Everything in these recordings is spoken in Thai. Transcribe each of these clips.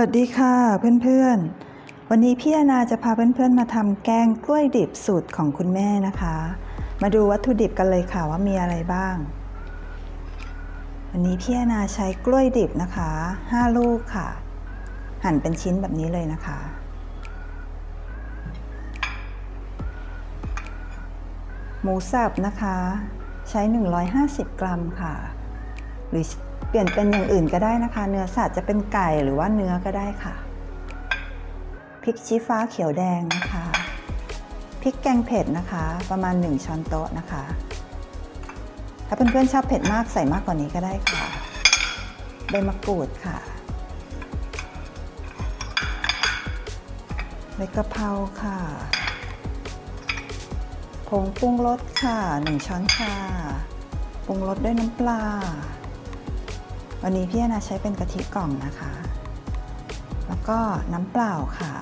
วัสดีค่ะเพื่อนๆ วันนี้พี่อนาจะพาเพื่อนๆมาทำแกงกล้วยดิบสูตรของคุณแม่นะคะ มาดูวัตถุดิบกันเลยค่ะว่ามีอะไรบ้าง วันนี้พี่อนาใช้กล้วยดิบนะคะ 5 ลูกค่ะ หั่นเป็นชิ้นแบบนี้เลยนะคะ หมูสับนะคะ ใช้ 150 กรัมค่ะ หรือ เปลี่ยนเป็นอย่างอื่นก็ได้นะคะ เนื้อสัตว์จะเป็นไก่หรือว่าเนื้อก็ได้ค่ะพริกชี้ฟ้าเขียวแดงนะคะพริกแกงเผ็ดนะคะ ประมาณ 1 ช้อนโต๊ะนะคะ ถ้าเพื่อนๆชอบเผ็ดมากใส่มากกว่านี้ก็ได้ค่ะใบมะกรูดค่ะใบกะเพราค่ะผงปรุงรสค่ะ 1 ช้อนชาปรุงรสด้วยน้ำปลา วันนี้พี่อนาใช้เป็นกะทิกล่องนะคะ แล้วก็น้ำเปล่าค่ะ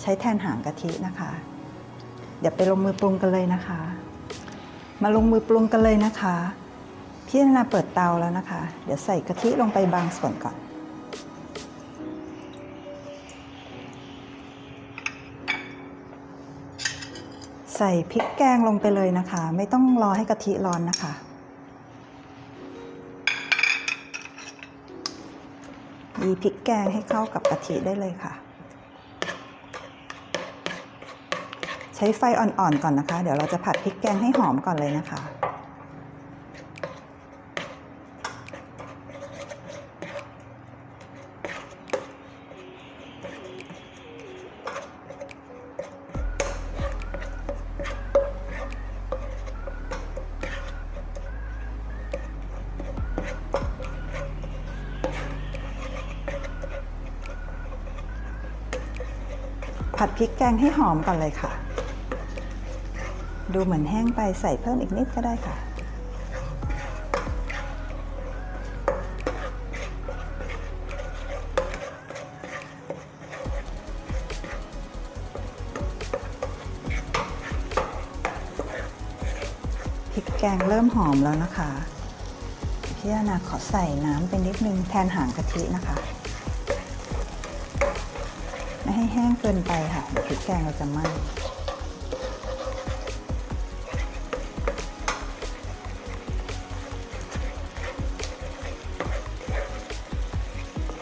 ใช้แทนหางกะทินะคะ เดี๋ยวไปลงมือปรุงกันเลยนะคะ มาลงมือปรุงกันเลยนะคะพี่อนาเปิดเตาแล้วนะคะ เดี๋ยวใส่กะทิลงไปบางส่วนก่อนใส่พริกแกงลงไปเลยนะคะ ไม่ต้องรอให้กะทิร้อนนะคะ ยีพริกแกงให้เข้ากับกะทิได้เลยค่ะ ใช้ไฟอ่อนๆก่อนนะคะ เดี๋ยวเราจะผัดพริกแกงให้หอมก่อนเลยนะคะ ผัดพริกแกงให้หอมก่อนเลยค่ะ ดูเหมือนแห้งไปใส่เพิ่มอีกนิดก็ได้ค่ะ พริกแกงเริ่มหอมแล้วนะคะพี่อานาขอใส่น้ำไปนิดนึงแทนหางกะทินะคะ แห้งเกินไปค่ะเดี๋ยวพริกแกงเราจะไหม้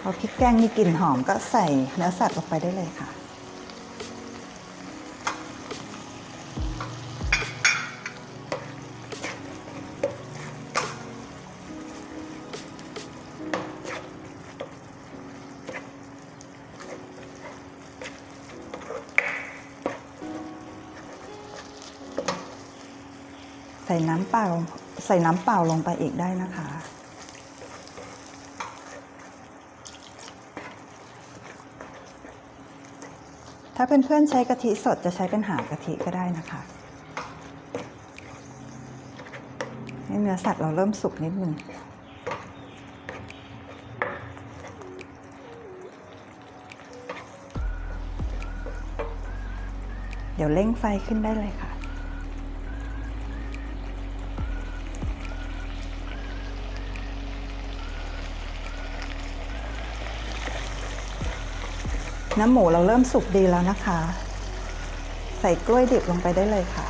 พอพริกแกงมีกลิ่นหอมก็ใส่เนื้อสัตว์ลงไปได้เลยค่ะ ใส่น้ำเปล่า ใส่น้ำเปล่าลงไปอีกได้นะคะ ถ้าเเพื่อนๆใช้กะทิสดจะใช้เป็นหางกะทิก็ได้นะคะให้เนื้อสัตว์เราเริ่มสุกนิดนึงเดี๋ยวเร่งไฟขึ้นได้เลยค่ะ น้ำหมูเราเริ่มสุกดีแล้วนะคะ ใส่กล้วยดิบลงไปได้เลยค่ะ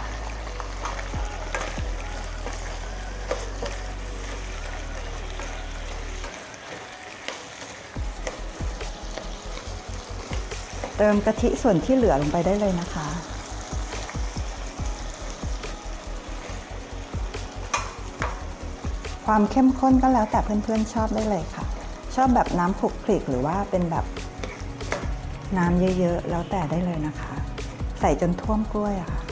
เติมกะทิส่วนที่เหลือลงไปได้เลยนะคะความเข้มข้นก็แล้วแต่เพื่อนๆชอบได้เลยค่ะ ชอบแบบน้ำผุกคลิกหรือว่าเป็นแบบ น้ำเยอะๆ แล้วแต่ได้เลยนะคะ ใส่จนท่วมกล้วยอะค่ะ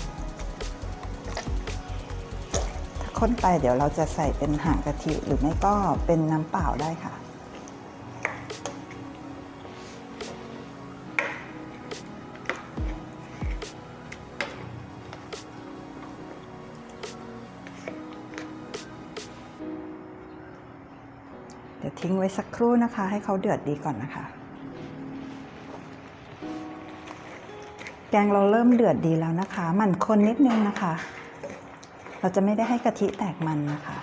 ถ้าข้นไปเดี๋ยวเราจะใส่เป็นหางกะทิหรือไม่ก็เป็นน้ำเปล่าได้ค่ะ เดี๋ยวทิ้งไว้สักครู่นะคะ ให้เขาเดือดดีก่อนนะคะ แกงเราเริ่มเดือดดีแล้วนะคะ มันคนนิดนึงนะคะ เราจะไม่ได้ให้กะทิแตกมันนะคะ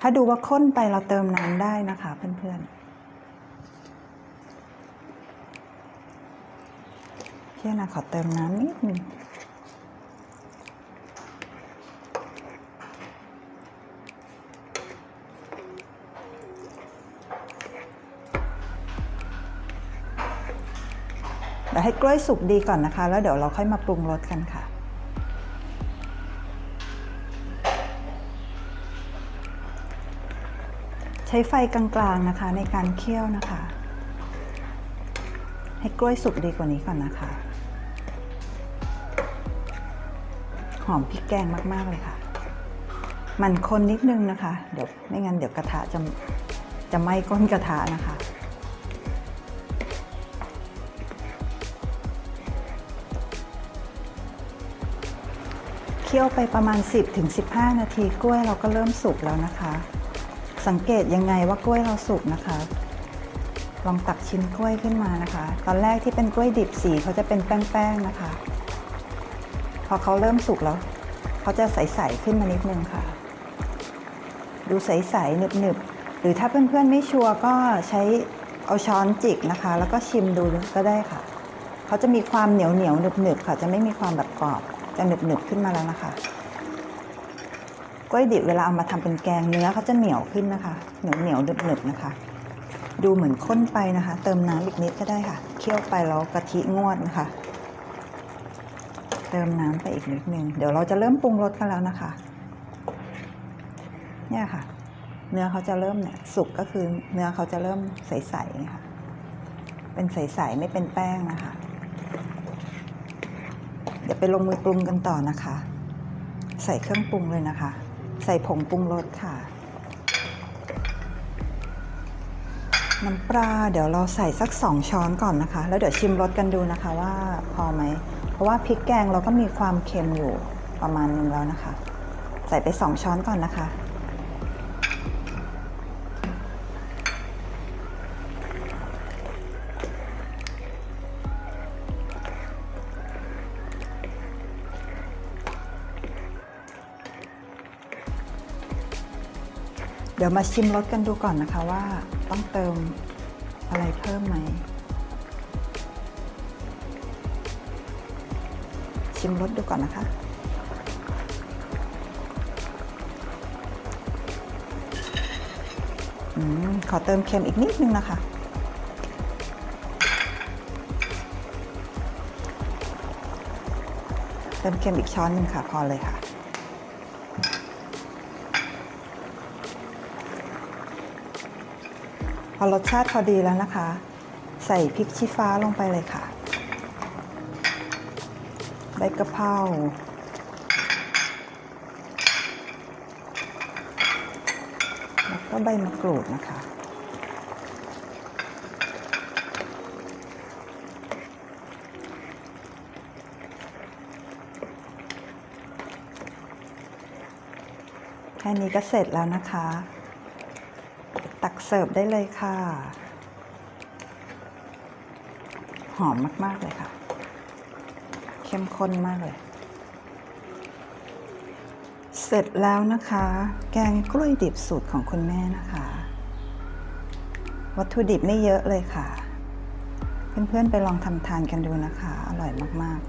ถ้าดูว่าข้นไปเราเติมน้ำได้นะคะเพื่อนๆเชื่อนะขอเติมน้ำนิดนึง ให้กล้วยสุกดีก่อนนะคะ แล้วเดี๋ยวเราค่อยมาปรุงรสกันค่ะ ใช้ไฟกลางๆนะคะในการเคี่ยวนะคะ ให้กล้วยสุกดีกว่านี้ก่อนนะคะ หอมพริกแกงมากๆเลยค่ะ มันคนนิดนึงนะคะ เดี๋ยวไม่งั้นเดี๋ยวกระทะจะจะไหม้ก้นกระทะนะคะ คี่ยวไปประมาณ 10-15 นาทีกล้วยเราก็เริ่มสุกแล้วนะคะ สังเกตยังไงว่ากล้วยเราสุกนะคะ ลองตักชิ้นกล้วยขึ้นมานะคะ ตอนแรกที่เป็นกล้วยดิบสีเขาจะเป็นแป้งๆนะคะ พอเขาเริ่มสุกแล้วเขาจะใสๆขึ้นมานิดนึงค่ะ ดูใสๆหนึบๆหรือถ้าเพื่อนๆไม่ชัวร์ก็ใช้เอาช้อนจิกนะคะ แล้วก็ชิมดูก็ได้ค่ะ เขาจะมีความเหนียวเหนียวหนึบๆค่ะ จะไม่มีความแบบกรอบ จะหนึบๆขึ้นมาแล้วนะคะกล้วยดิบเวลาเอามาทำเป็นแกงเนื้อเขาจะเหนียวขึ้นนะคะ เหนียวเหนียวหนึบๆนะคะ ดูเหมือนข้นไปนะคะ เติมน้ำอีกนิดก็ได้ค่ะ เคี่ยวไปแล้วกะทิงวดนะคะ เติมน้ำไปอีกนิดนึง เดี๋ยวเราจะเริ่มปรุงรสกันแล้วนะคะ เนี่ยค่ะ เนื้อเขาจะเริ่มเนี่ยสุกก็คือเนื้อเขาจะเริ่มใสๆค่ะเป็นใสๆไม่เป็นแป้งนะคะ เดี๋ยวไปลงมือปรุงกันต่อนะคะ ใส่เครื่องปรุงเลยนะคะ ใส่ผงปรุงรสค่ะ น้ำปลาเดี๋ยวเราใส่สักสองช้อนก่อนนะคะ แล้วเดี๋ยวชิมรสกันดูนะคะว่าพอไหม เพราะว่าพริกแกงเราก็มีความเค็มอยู่ประมาณนึงแล้วนะคะ ใส่ไปสองช้อนก่อนนะคะ เดี๋ยวมาชิมรสกันดูก่อนนะคะว่าต้องเติมอะไรเพิ่มไหม ชิมรสดูก่อนนะคะ อืม ขอเติมเค็มอีกนิดนึงนะคะเติมเค็มอีกช้อนหนึ่งค่ะ พอเลยค่ะ พอรสชาติพอดีแล้วนะคะ ใส่พริกชี้ฟ้าลงไปเลยค่ะใบกะเพราแล้วก็ใบมะกรูดนะคะ แค่นี้ก็เสร็จแล้วนะคะ ตักเสิร์ฟได้เลยค่ะ หอมมากๆเลยค่ะ เข้มข้นมากเลย เสร็จแล้วนะคะ แกงกล้วยดิบสูตรของคุณแม่นะคะ วัตถุดิบไม่เยอะเลยค่ะ เพื่อนๆไปลองทำทานกันดูนะคะ อร่อยมาก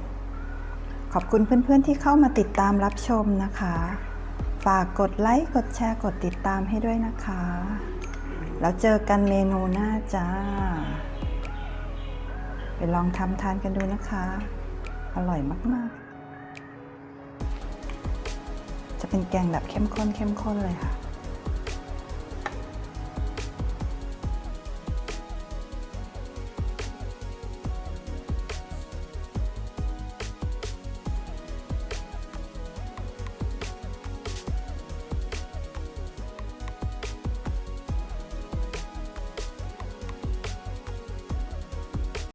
ๆ ขอบคุณเพื่อนๆที่เข้ามาติดตามรับชมนะคะฝากกดไลค์ กดแชร์ กดติดตามให้ด้วยนะคะ แล้วเจอกันเมนูหน้าจ้า ไปลองทำทานกันดูนะคะ อร่อยมาก ๆ จะเป็นแกงแบบเข้มข้นเข้มข้นเลยค่ะ